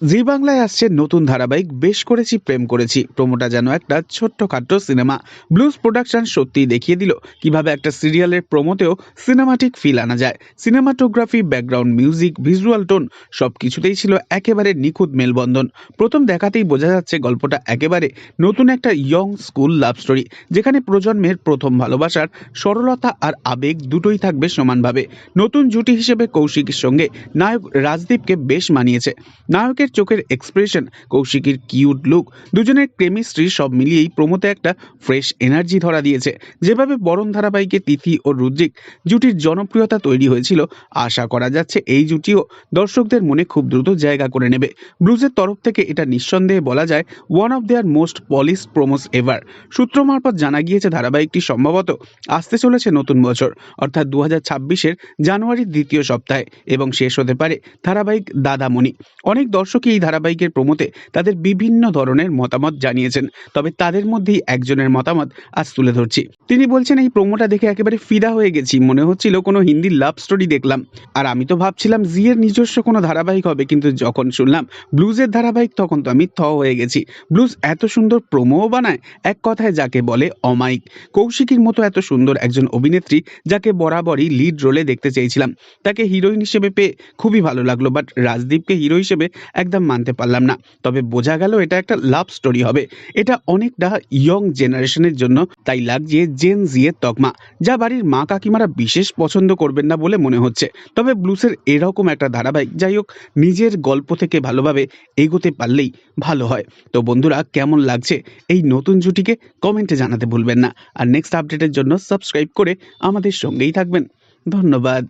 জি বাংলায় আসছে নতুন ধারাবাহিক, বেশ করেছি, প্রেম করেছি। প্রোমোটা যেন একটা ছোট্টখাট্ট সিনেমা। ব্লুজ প্রোডাকশন সত্যিই দেখিয়ে দিল কীভাবে একটা সিরিয়ালের প্রোমোতেও সিনেমাটিক ফিল আনা যায়। Cinematography, background music, visual tone সব কিছুতেই ছিল একেবারে নিখুঁত মেলবন্ধন। প্রথম দেখাতেই বোঝা যাচ্ছে গল্পটা একেবারে নতুন একটা ইয়ং স্কুল লাভ স্টোরি যেখানে প্রজন্মের প্রথম ভালোবাসার সরলতা আর আবেগ দুটোই থাকবে সমানভাবে। নতুন জুটি হিসেবে কৌশিকের সঙ্গে নায়ক রাজদীপকে বেশ মানিয়েছে। নায়কের চোখের এক্সপ্রেশন কৌশিকীর কিউট লুক দুজনের কেমিস্ট্রি সব মিলিয়েই প্রমোতে একটা ফ্রেশ এনার্জি ধরা দিয়েছে। যেভাবে বরণ ধারাবাহিকে তিথি ও রুদ্রিক জুটির জনপ্রিয়তা তৈরি হয়েছিল, আশা করা যাচ্ছে এই জুটিও দর্শকদের মনে খুব দ্রুত জায়গা করে নেবে। ব্লুজের তরফ থেকে এটা নিঃসন্দেহে বলা যায় one of their most polish promos ever সূত্র মারফত জানা গিয়েছে ধারাবাহিকটি সম্ভবত আসতে চলেছে নতুন বছর, অর্থাৎ দু হাজার জানুয়ারির দ্বিতীয় সপ্তাহে, এবং শেষ হতে পারে ধারাবাহিক দাদামণি। অনেক দর্শকই এই ধারাবাহিকের প্রমোতে তাদের বিভিন্ন ধরনের মতামত জানিয়েছেন। তবে তাদের মধ্যেই একজনের মতামত আজ তুলে ধরছি। তিনি বলছেন, এই প্রোমোটা দেখে একেবারে ফিদা হয়ে গেছি। মনে হচ্ছিল কোনো হিন্দি লাভ স্টোরি দেখলাম। আর আমি তো ভাবছিলাম জিয়ের নিজস্ব কোনো ধারাবাহিক হবে। কিন্তু যখন শুনলাম ব্লুজের ধারাবাহিক, তখন তো আমি থ হয়ে গেছি। ব্লুজ এত সুন্দর প্রোমোও বানায়, এক কথায় যাকে বলে অমায়িক। কৌশিকীর মতো এত সুন্দর একজন অভিনেত্রী যাকে বরাবরই লিড রোলে দেখতে চেয়েছিলাম। তাকে হিরোইন হিসেবে পেয়ে খুবই ভালো লাগল। বাট রাজদীপকে হিরো হিসেবে একদম মানতে পারলাম না। তবে বোঝা গেল এটা একটা লাভ স্টোরি হবে। এটা অনেকটা ইয়ং জেনারেশনের জন্য তাই লাগছে জেন জিয়ের তকমা, যা বাড়ির মা কাকিমারা বিশেষ পছন্দ করবেন না বলে মনে হচ্ছে। তবে ব্লুসের এরকম একটা ধারাবাহিক, যাই হোক, নিজের গল্প থেকে ভালোভাবে এগোতে পারলেই ভালো হয়। তো বন্ধুরা, কেমন লাগছে এই নতুন জুটিকে কমেন্টে জানাতে ভুলবেন না। আর নেক্সট আপডেটের জন্য সাবস্ক্রাইব করে আমাদের সঙ্গেই থাকবেন। ধন্যবাদ।